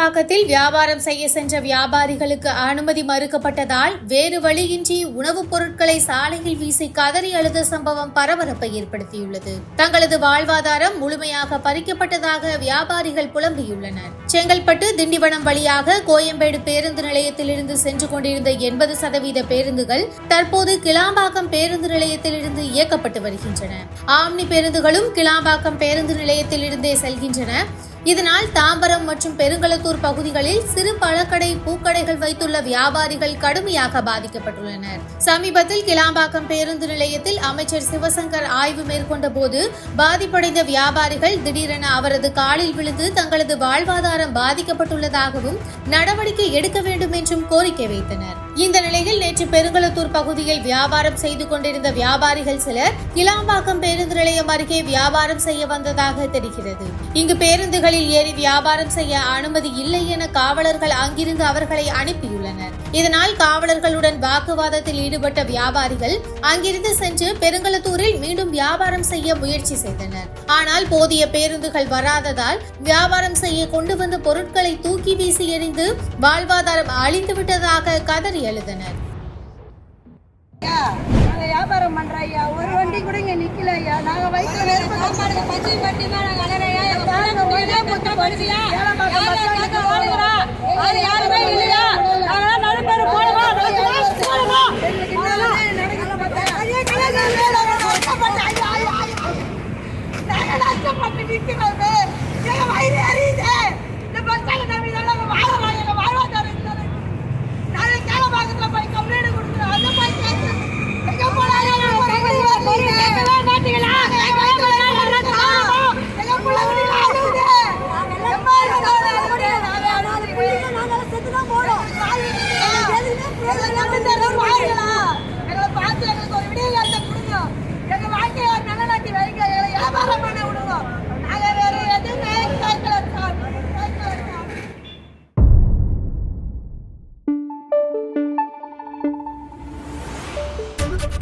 கிளாம்பாக்கத்தில் வியாபாரம் செய்ய சென்ற வியாபாரிகளுக்கு அனுமதி மறுக்கப்பட்டதால் வேறு வழியின்றி உணவுப் பொருட்களை சாலையில் வீசி கதறி அழுத சம்பவம் பரபரப்பை ஏற்படுத்தியுள்ளது. தங்களது வாழ்வாதாரம் முழுமையாக பறிக்கப்பட்டதாக வியாபாரிகள் புலம்பியுள்ளனர். செங்கல்பட்டு திண்டிவனம் வழியாக கோயம்பேடு பேருந்து நிலையத்திலிருந்து சென்று கொண்டிருந்த எண்பது சதவீத பேருந்துகள் தற்போது கிளாம்பாக்கம் பேருந்து நிலையத்திலிருந்து இயக்கப்பட்டு வருகின்றன. ஆம்னி பேருந்துகளும் கிளாம்பாக்கம் பேருந்து நிலையத்திலிருந்தே செல்கின்றன. இதனால் தாம்பரம் மற்றும் பெருங்களத்தூர் பகுதிகளில் சிறு பழக்கடை பூக்கடைகள் வைத்துள்ள வியாபாரிகள் கடுமையாக பாதிக்கப்பட்டுள்ளனர். சமீபத்தில் கிளாம்பாக்கம் பேருந்து நிலையத்தில் அமைச்சர் சிவசங்கர் ஆய்வு மேற்கொண்ட போது பாதிப்படைந்த வியாபாரிகள் திடீரென அவரது காலில் விழுந்து தங்களது வாழ்வாதாரம் பாதிக்கப்பட்டுள்ளதாகவும் நடவடிக்கை எடுக்க வேண்டும் என்றும் கோரிக்கை வைத்தனர். இந்த நிலையில் நேற்று பெருங்களத்தூர் பகுதியில் வியாபாரம் செய்து கொண்டிருந்த வியாபாரிகள் சிலர் கிளாம்பாக்கம் பேருந்து நிலையம் அருகே வியாபாரம் செய்ய வந்ததாக தெரிகிறது. இங்கு பேருந்துகள் பேருந்துகளில் ஏறி வியாபாரம் செய்ய அனுமதி இல்லை என காவலர்கள் அங்கிருந்து அவர்களை அனுப்பியுள்ளனர். இதனால் காவலர்களுடன் வாக்குவாதத்தில் ஈடுபட்ட வியாபாரிகள் அங்கிருந்து சென்று பெருங்கலத்தூரில் மீண்டும் வியாபாரம் செய்ய முயற்சி செய்தனர். ஆனால் போதிய பேருந்துகள் வராததால் வியாபாரம் செய்ய கொண்டு வந்த பொருட்களை தூக்கி வீசி எறிந்து வாழ்வாதாரம் அழிந்து விட்டதாக கதறி எழுதனர் நாங்க வியாபாரம் பண்றோம் ஐயா ஒரு வண்டி கூட இங்க நிக்கல ஐயா நாங்க வயிற்று நெருப்பு சாப்பாடுக்கு பச்சை பட்டிமா நாங்க அலறையா இல்லையா?